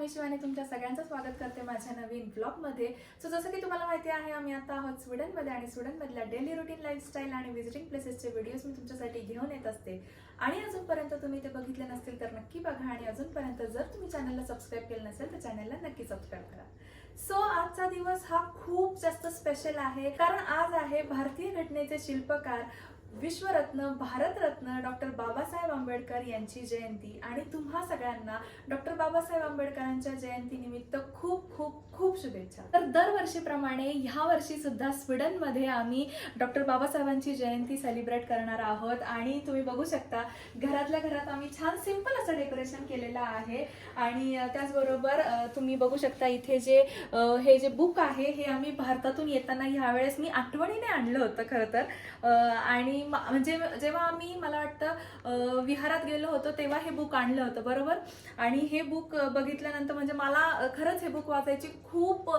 मी शिवानी तुमच्या सगळ्यांचं स्वागत करते माझ्या नवीन ब्लॉगमध्ये सो जसं की तुम्हाला माहिती आहे आम्ही आता आहोत स्वीडनमध्ये आणि स्वीडनमधल्या डेली रुटीन लाईफस्टाईल आणि व्हिजिटिंग प्लेसेसचे व्हिडिओज मी तुमच्यासाठी घेऊन येत असते. आणि अजूनपर्यंत तुम्ही ते बघितले नसतील तर नक्की बघा आणि अजूनपर्यंत जर तुम्ही चॅनलला सबस्क्राईब केलं नसेल तर चॅनलला नक्की सबस्क्राईब करा. सो आजचा दिवस हा खूप जास्त स्पेशल आहे कारण आज आहे भारतीय घटनेचे शिल्पकार विश्वरत्न भारतरत्न डॉक्टर बाबासाहेब आंबेडकर यांची जयंती आणि तुम्हा सगळ्यांना डॉक्टर बाबासाहेब आंबेडकरांच्या जयंतीनिमित्त खूप खूप खूप शुभेच्छा. तर दरवर्षीप्रमाणे ह्या वर्षी सुद्धा स्वीडनमध्ये आम्ही डॉक्टर बाबासाहेबांची जयंती सेलिब्रेट करणार आहोत आणि तुम्ही बघू शकता घरातल्या घरात आम्ही छान सिंपल असं डेकोरेशन केलेलं आहे आणि त्याचबरोबर तुम्ही बघू शकता इथे जे हे जे बुक आहे हे आम्ही भारतातून येताना ह्यावेळेस मी आठवणीने आणलं होतं खरं तर. आणि म्हणजे जेव्हा आम्ही मला वाटतं विहारात गेलो होतो तेव्हा हे बुक आणलं होतं बरोबर? आणि हे बुक बघितल्यानंतर म्हणजे मला खरंच हे बुक वाचायची खूप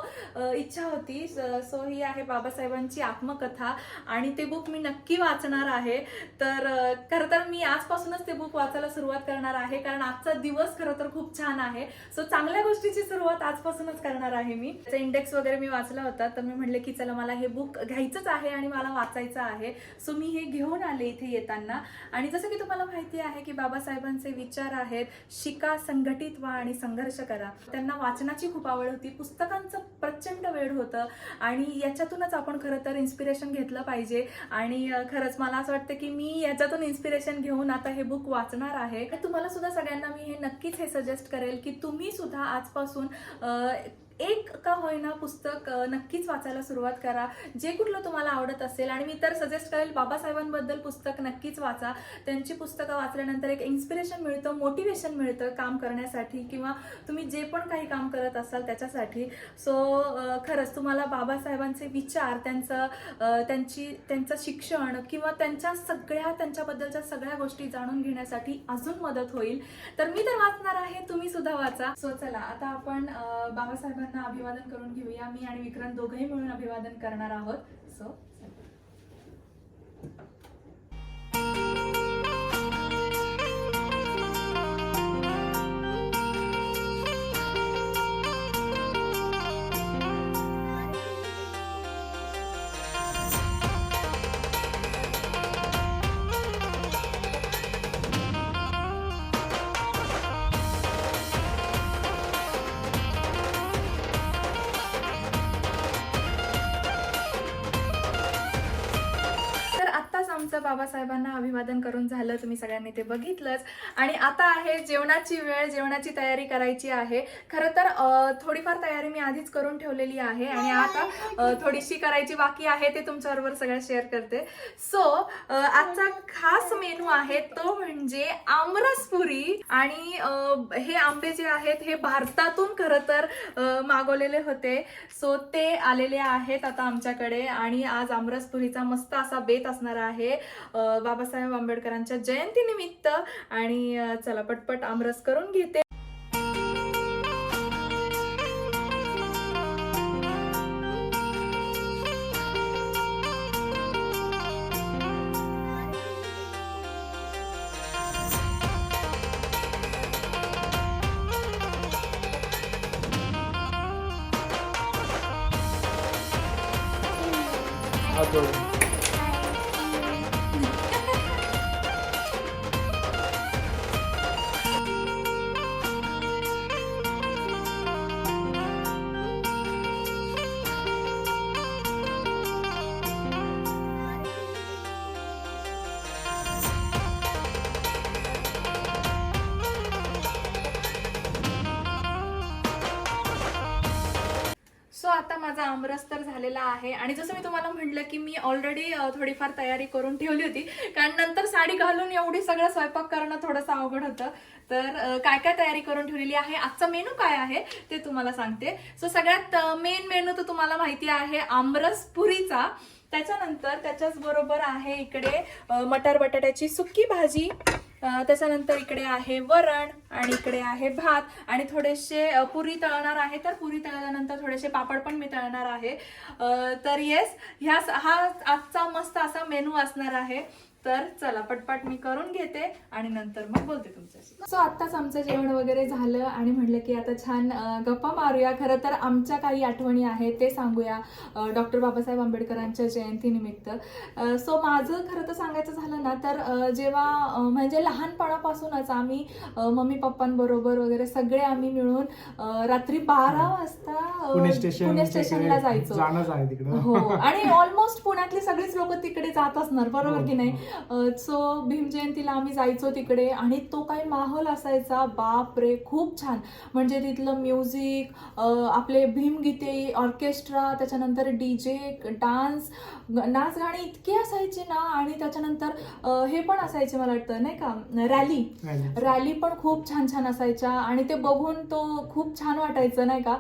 इच्छा होती. सो ही आहे बाबासाहेबांची आत्मकथा आणि ते बुक मी नक्की वाचणार आहे. तर खरं तर मी आजपासूनच ते बुक वाचायला सुरुवात करणार आहे कारण आजचा दिवस खरं तर खूप छान आहे. सो चांगल्या गोष्टीची सुरुवात आजपासूनच करणार आहे मी. त्याचा इंडेक्स वगैरे मी वाचला होता तर मी म्हटलं की चला मला हे बुक घ्यायचंच आहे आणि मला वाचायचं आहे. सो मी हे घेऊन आले इथे येताना. आणि जसं की तुम्हाला माहिती आहे की बाबासाहेबांचे विचार आहेत शिका संघटित व्हा आणि संघर्ष करा. त्यांना वाचनाची खूप आवड होती पुस्तकांचं प्रचंड वेळ होतं. आणि याच्यातूनच आपण खरं तर इन्स्पिरेशन घेतलं पाहिजे. आणि खरंच मला असं वाटतं की मी याच्यातून इन्स्पिरेशन घेऊन आता हे बुक वाचणार आहे. तुम्हाला सुद्धा सगळ्यांना मी हे नक्कीच हे सजेस्ट करेल की तुम्ही सुद्धा आजपासून एक का होईना पुस्तक नक्कीच वाचायला सुरुवात करा. जे कुठलं तुम्हाला आवडत असेल आणि मी तर सजेस्ट करेल बाबासाहेबांबद्दल पुस्तक नक्कीच वाचा. त्यांची पुस्तकं वाचल्यानंतर एक इन्स्पिरेशन मिळतं मोटिवेशन मिळतं काम करण्यासाठी किंवा तुम्ही जे पण काही काम करत असाल त्याच्यासाठी. सो खरंच तुम्हाला बाबासाहेबांचे विचार त्यांचं त्यांची त्यांचं शिक्षण किंवा त्यांच्या सगळ्या त्यांच्याबद्दलच्या सगळ्या गोष्टी जाणून घेण्यासाठी अजून मदत होईल. तर मी तर वाचणार आहे तुम्ही सुद्धा वाचा. सो चला आता आपण बाबासाहेबांना सगळ्यांना अभिवादन करून घेऊया. मी आणि विक्रांत दोघंही मिळून अभिवादन करणार आहोत. सो बाबासाहेबांना अभिवादन करून झालं तुम्ही सगळ्यांनी ते बघितलंच. आणि आता आहे जेवणाची वेळ जेवणाची तयारी करायची आहे. खरं तर थोडीफार तयारी मी आधीच करून ठेवलेली आहे आणि आता थोडीशी करायची बाकी आहे ते तुमच्याबरोबर सगळं शेअर करते. सो आजचा खास मेनू आहे तो म्हणजे आमरसपुरी आणि हे आंबे जे आहेत हे भारतातून खरं तर मागवलेले होते. सो ते आलेले आहेत आता आमच्याकडे आणि आज आमरसपुरीचा मस्त असा बेत असणार आहे. बाबासाहेब आंबेडकरांच्या जयंतीनिमित्त आणि चला पटपट आमरस करून घेते. सो माझा आमरस तर झालेला आहे. आणि जसं मी तुम्हाला म्हटलं की मी ऑलरेडी थोडीफार तयारी करून ठेवली होती. कारण नंतर साडी घालून एवढी सगळं स्वयंपाक करणं थोडंसं अवघड होतं. तर काय काय तयारी करून ठेवलेली आहे? आजचा मेनू काय आहे? ते तुम्हाला सांगते. सो सगळ्यात मेन मेनू तर तुम्हाला माहिती आहे आमरस पुरीचा. त्याच्यानंतर त्याच्याच बरोबर आहे इकडे मटर मटार बटाट्याची सुकी भाजी. त्याच्यानंतर इकडे आहे वरण आणि इकडे आहे भात. आणि थोडेसे पुरी तळणार आहे तर पुरी तळल्यानंतर थोडेसे पापड पण मी तळणार आहे. तर येस ह्या हा आजचा मस्त असा मेनू असणार आहे. तर चला पटपट मी करून घेते आणि नंतर मग बोलते तुमच्याशी. सो आत्ताच आमचं जेवण वगैरे झालं आणि म्हटलं की आता छान गप्पा मारूया. खरं तर आमच्या काही आठवणी आहेत ते सांगूया डॉक्टर बाबासाहेब आंबेडकरांच्या जयंतीनिमित्त. सो माझं खरं तर सांगायचं झालं ना तर जेव्हा म्हणजे लहानपणापासूनच आम्ही मम्मी पप्पांबरोबर वगैरे सगळे आम्ही मिळून रात्री बारा वाजता पुणे स्टेशन पुणे स्टेशनला जायचो. जाणंच आहे तिकडं. हो आणि ऑलमोस्ट पुण्यातली सगळीच लोक तिकडे जात असणार बरोबर की नाही? सो भीम जयंतीला आम्ही जायचो तिकडे आणि तो काही माहोल असायचा. बाप रे खूप छान. म्हणजे तिथलं म्युझिक आपले भीमगीते ऑर्केस्ट्रा त्याच्यानंतर डीजे डान्स नाच गाणी इतके असायचे ना आणि त्याच्यानंतर हे पण असायचे मला वाटतं नाही का? रॅली. रॅली. पण खूप छान छान असायच्या आणि ते बघून तो खूप छान वाटायचं नाही का?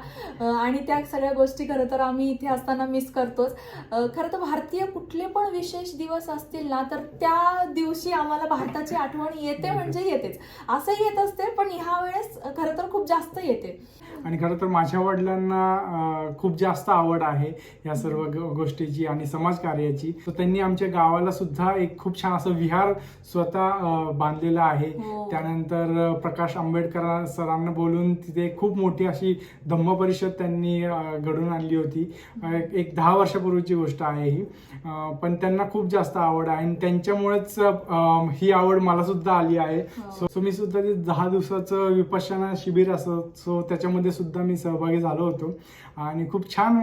आणि त्या सगळ्या गोष्टी खरं तर आम्ही इथे असताना मिस करतोच. खरं तर भारतीय कुठले पण विशेष दिवस असतील ना तर त्या दिवशी आम्हाला भारताची आठवण येते म्हणजे येतेच. असंही येत असते पण ह्या वेळेस खरं तर खूप जास्त येते. आणि खरं तर माझ्या वडिलांना खूप जास्त आवड आहे या सर्व गोष्टीची आणि समाजकार्याची. तर त्यांनी आमच्या गावाला सुद्धा एक खूप छान असं विहार स्वतः बांधलेलं आहे. हो. त्यानंतर प्रकाश आंबेडकर सरांना बोलून तिथे खूप मोठी अशी धम्म परिषद त्यांनी घडून आणली होती. एक दहा वर्षापूर्वीची गोष्ट आहे ही. पण त्यांना खूप जास्त आवड आहे आणि त्यांच्यामुळेच ही आवड मला सुद्धा आली आहे. हो. सो सो मी सुद्धा ते दहा दिवसाचं विपश्यना शिबिर असं सो त्याच्यामध्ये सुद्धा मी सहभागी झालो होतो. आणि खूप छान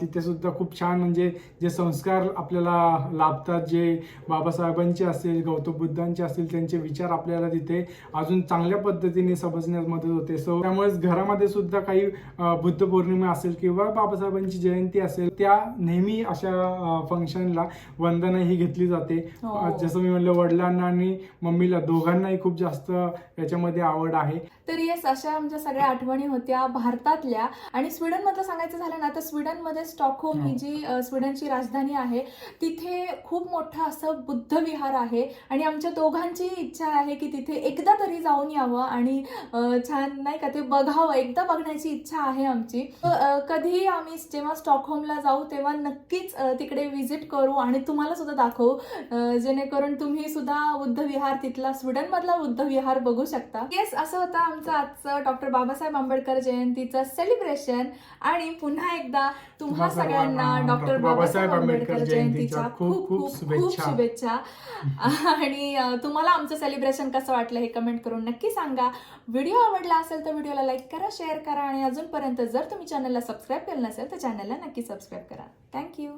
तिथे सुद्धा खूप छान म्हणजे जे संस्कार आपल्याला लाभतात जे बाबासाहेबांचे असेल गौतम बुद्धांचे असतील त्यांचे विचार आपल्याला तिथे अजून चांगल्या पद्धतीने समजण्यास मदत होते. सो त्यामुळेच घरामध्ये सुद्धा काही बुद्ध पौर्णिमा असेल किंवा बाबासाहेबांची जयंती असेल त्या नेहमी अशा फंक्शनला वंदना ही घेतली जाते. हो. जसं मी म्हणलं वडिलांना आणि मम्मीला दोघांनाही खूप जास्त याच्यामध्ये आवड आहे. तर येस अशा आमच्या सगळ्या आठवणी होत्या. भारतातल्या आणि स्वीडन मधलं सांगायचं झालं ना तर स्वीडनमध्ये स्टॉकहोम ही जी अ, स्वीडनची राजधानी आहे तिथे खूप मोठं असं बुद्ध विहार आहे आणि आमच्या दोघांची इच्छा आहे की तिथे एकदा तरी जाऊन यावं आणि छान नाही का ते बघावं एकदा बघण्याची इच्छा आहे आमची. तर, अ, कधी आम्ही जेव्हा स्टॉकहोमला जाऊ तेव्हा नक्कीच तिकडे व्हिजिट करू आणि तुम्हाला सुद्धा दाखवू जेणेकरून तुम्ही सुद्धा बुद्ध विहार तिथला स्वीडन मधला बुद्ध विहार बघू शकता. येस असं होतं आमचं आजचं डॉक्टर बाबासाहेब आंबेडकर जयंतीचं सेलिब्रेशन आणि पुन्हा एकदा तुम्हा सगळ्यांना डॉक्टर बाबासाहेब आंबेडकर जयंतीच्या खूप खूप खूप शुभेच्छा. आणि तुम्हाला आमचं सेलिब्रेशन कसं वाटलं हे कमेंट करून नक्की सांगा. व्हिडिओ आवडला असेल तर व्हिडिओला लाईक करा शेअर करा आणि अजूनपर्यंत जर तुम्ही चॅनलला सबस्क्राईब केलं नसेल तर चॅनलला नक्की सबस्क्राईब करा. थँक्यू